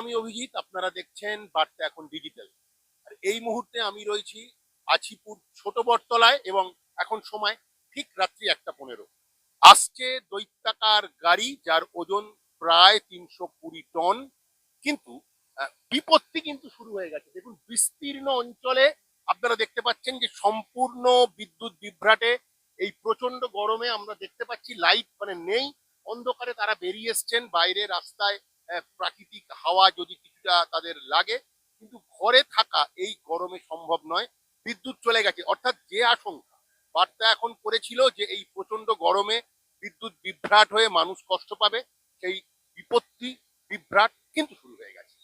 আমি অভিজিৎ। আপনারা দেখছেন বার্তা এখন ডিজিটাল আর এই মুহূর্তে আমি রয়েছি আছিপুর ছোট বটতলায় এবং এখন সময় ঠিক রাত্রি একটা পনেরো। আসছে দৈত্যাকার গাড়ি, যার ওজন প্রায় তিনশো কুড়ি টন। কিন্তু বিপত্তি কিন্তু শুরু হয়ে গেছে। দেখুন, বিস্তীর্ণ অঞ্চলে আপনারা দেখতে পাচ্ছেন যে সম্পূর্ণ বিদ্যুৎ বিভ্রাটে এই প্রচণ্ড গরমে আমরা দেখতে পাচ্ছি, লাইট মানে নেই। অন্ধকারে তারা বেরিয়ে এসছেন, বাইরে রাস্তায় প্রাকৃতিক হাওয়া যদি কিছুটা তাদের লাগে, কিন্তু ঘরে থাকা এই গরমে সম্ভব নয়, বিদ্যুৎ চলে গেছে। অর্থাৎ যে আশঙ্কা, বার্তা এখন করেছিল যে এই প্রচণ্ড গরমে বিদ্যুৎ বিভ্রাট হয়ে মানুষ কষ্ট পাবে, সেই বিপত্তি, বিভ্রাট কিন্তু শুরু হয়ে গেছে।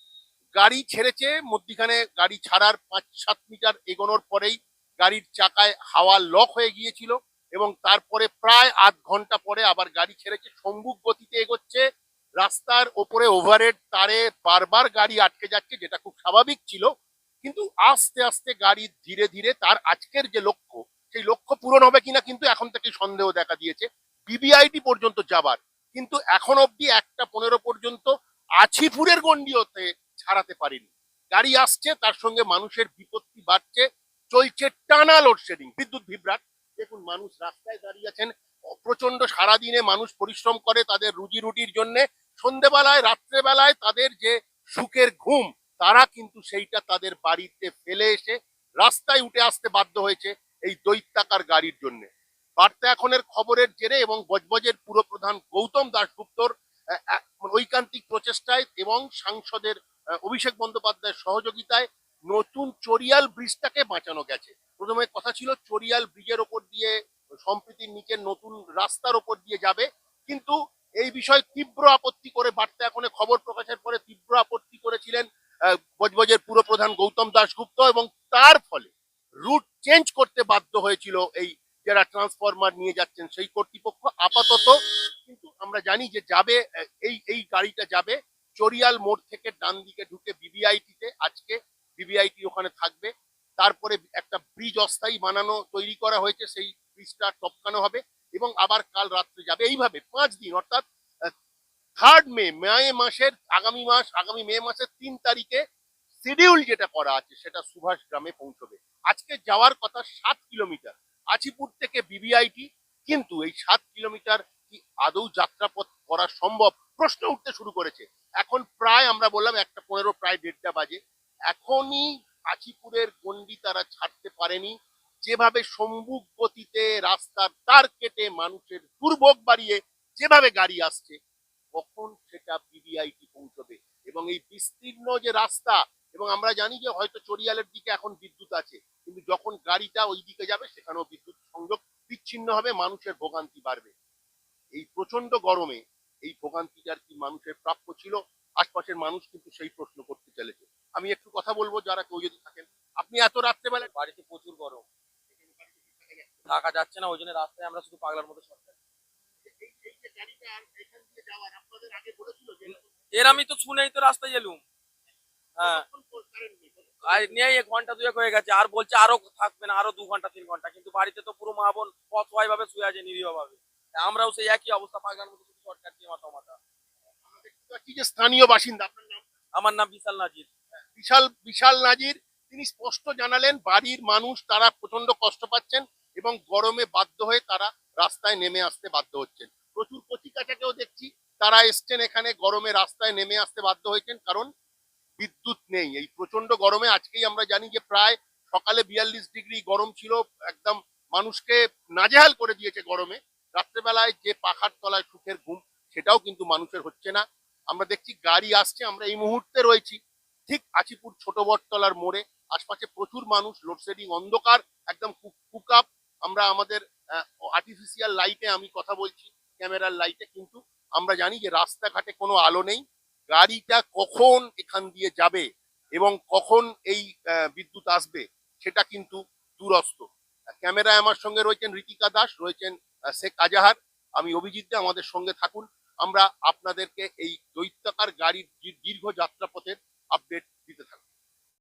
গাড়ি ছেড়েছে, মধ্যিখানে গাড়ি ছাড়ার পাঁচ সাত মিটার এগোনোর পরেই গাড়ির চাকায় হাওয়া লক হয়ে গিয়েছিল এবং তারপরে প্রায় আধ ঘণ্টা পরে আবার গাড়ি ছেড়েছে সম্মুখ গতিতে এগোচ্ছে রাস্তার ওপরে ওভারহেড তারে বারবার গাড়ি আটকে যাচ্ছে, যেটা খুব স্বাভাবিক ছিল। কিন্তু আস্তে আস্তে গাড়ি ধীরে ধীরে তার আজকের যে লক্ষ্য, সেই লক্ষ্য পূরণ হবে কিনা কিন্তু এখন থেকে সন্দেহ দেখা দিয়েছে। বিবিআইটি পর্যন্ত যাবার, কিন্তু এখন অবধি একটা পনেরো পর্যন্ত আছিপুরের গন্ডিওতে ছাড়াতে পারেনি। গাড়ি আসছে, তার সঙ্গে মানুষের বিপত্তি বাড়ছে, চলছে টানা লোডশেডিং বিদ্যুৎ বিভ্রাট। দেখুন, মানুষ রাস্তায় দাঁড়িয়ে আছেন প্রচণ্ড সারাদিনে মানুষ পরিশ্রম করে তাদের রুজি রুটির জন্য। সন্ধেবেলায়, রাত্রেবেলায় তাদের যে সুখের ঘুম, তারা কিন্তু সেইটা তাদের বাড়িতে ফেলে এসে রাস্তায় উঠে আসতে বাধ্য হয়েছে এই দৈত্যাকার গাড়ির জন্য। বার্তা এখনের খবরের জেরে এবং বজবজের পুরপ্রধান গৌতম দাশগুপ্তর ঐকান্তিক প্রচেষ্টায় এবং সাংসদের অভিষেক বন্দ্যোপাধ্যায়ের সহযোগিতায় নতুন চরিয়াল ব্রিজটাকে বাঁচানো গেছে। প্রথমে কথা ছিল চরিয়াল ব্রিজের ওপর দিয়ে, সম্প্রীতির নিচে নতুন রাস্তার ওপর দিয়ে যাবে, কিন্তু এই বিষয়ে তীব্র আপত্তি করে বার্তা এখন খবর প্রকাশের পরে তীব্র আপত্তি করেছিলেন বজবজের পুরপ্রধান গৌতম দাশগুপ্ত এবং তার ফলে রুট চেঞ্জ করতে বাধ্য হয়েছিল এই যারা ট্রান্সফরমার নিয়ে যাচ্ছেন সেই কর্তৃপক্ষ আপাতত। কিন্তু আমরা জানি যে যাবে এই এই গাড়িটা যাবে চরিয়াল মোড় থেকে ডান দিকে ঢুকে বিবিআইটিতে আজকে বিবিআইটি ওখানে থাকবে। তারপরে একটা ব্রিজ অস্থায়ী বানানো তৈরি করা হয়েছে, সেই ব্রিজটা টপকানো হবে। এবং আবার কাল রাত্রে যাবে। এইভাবে পাঁচ দিন, অর্থাৎ থার্ড মে মে মাসের আগামী মাস, আগামী মে মাসের তিন তারিখে শিডিউল যেটা করা আছে, সেটা সুভাষ গ্রামে পৌঁছবে। আজকে যাওয়ার কথা সাত কিলোমিটার। আচিপুর থেকে বিবিআইটি কিন্তু এই সাত কিলোমিটার কি আদৌ যাত্রাপথ করা সম্ভব? প্রশ্ন উঠতে শুরু করেছে। এখন প্রায় আমরা বললাম একটা পনেরো, প্রায় দেড়টা বাজে। এখনই আচিপুরের গন্ডি তারা ছাড়তে পারেনি। যেভাবে সম্মুখ গতিতে রাস্তার তার কেটে মানুষের দুর্ভোগ বাড়িয়ে যেভাবে গাড়ি আসছে, কখন সেটা বিবিআইটি পৌঁছবে? এবং এই বিস্তীর্ণ যে রাস্তা, এবং আমরা জানি যে হয়তো চরিয়ালের দিকে এখন বিদ্যুৎ আছে, কিন্তু যখন গাড়িটা ওই দিকে যাবে, সেখানেও বিদ্যুৎ সংযোগ বিচ্ছিন্ন হবে, মানুষের ভোগান্তি বাড়বে। এই প্রচণ্ড গরমে এই ভোগান্তিটার কি মানুষের প্রাপ্য ছিল, আশপাশের মানুষ কিন্তু সেই প্রশ্ন করতে চলেছে। আমি একটু কথা বলব, যারা কেউ যদি থাকেন। আপনি এত রাত্রেবেলায় বাড়িতে প্রচুর গরম। থাকা যাচ্ছে না ওই জন্য রাস্তায় আমরা শুধু পাগলার মতো সরকার। এর আমি তো শুনেই তো রাস্তায় এলুম। হ্যাঁ। নেই ঘণ্টা দুয়েক হয়ে গেছে আর বলছে আরও থাকবে না আরও দু ঘণ্টা তিন ঘণ্টা। কিন্তু বাড়িতে তো পুরো মা বোন অসহায় ভাবে শুয়ে আছে নিরীহ ভাবে আমরাও সেই একই অবস্থা পাগলার মতো শুধু সরকার দিয়ে মাথা মাথা। স্থানীয় বাসিন্দা আপনার নাম? আমার নাম বিশাল নাজির। বিশাল বিশাল নাজির তিনি স্পষ্ট জানালেন বাড়ির মানুষ তারা প্রচণ্ড কষ্ট পাচ্ছেন। এবং গরমে বাধ্য হয়ে তারা রাস্তায় নেমে আসতে বাধ্য হচ্ছেন। প্রচুর কচিকাচাকেও দেখছি, তারা এসছেন এখানে গরমে রাস্তায় নেমে আসতে বাধ্য হয়েছেন কারণ বিদ্যুৎ নেই। এই প্রচণ্ড গরমে আজকেই আমরা জানি যে প্রায় সকালে বিয়াল্লিশ ডিগ্রি গরম ছিল, একদম মানুষকে নাজেহাল করে দিয়েছে গরমে। রাত্রেবেলায় যে পাখার তলায় সুখের ঘুম, সেটাও কিন্তু মানুষের হচ্ছে না। আমরা দেখছি গাড়ি আসছে, আমরা এই মুহূর্তে রয়েছি ঠিক আচিপুর ছোট বটতলার মোড়ে। আশপাশে প্রচুর মানুষ, লোডশেডিং অন্ধকার, একদম কুকআপ আমরা আমাদের আর্টিফিশিয়াল লাইটে আমি কথা বলছি ক্যামেরার লাইটে কিন্তু আমরা জানি যে রাস্তাঘাটে কোনো আলো নেই। গাড়িটা কখন এখান দিয়ে যাবে এবং কখন এই বিদ্যুৎ আসবে সেটা কিন্তু দূরস্থ ক্যামেরায় আমার সঙ্গে রয়েছেন রীতিকা দাস রয়েছেন শেখ আজাহার। আমি অভিজিৎ দে, আমাদের সঙ্গে থাকুন। আমরা আপনাদেরকে এই দৈত্যাকার গাড়ির দীর্ঘ যাত্রাপথের আপডেট দিতে থাকব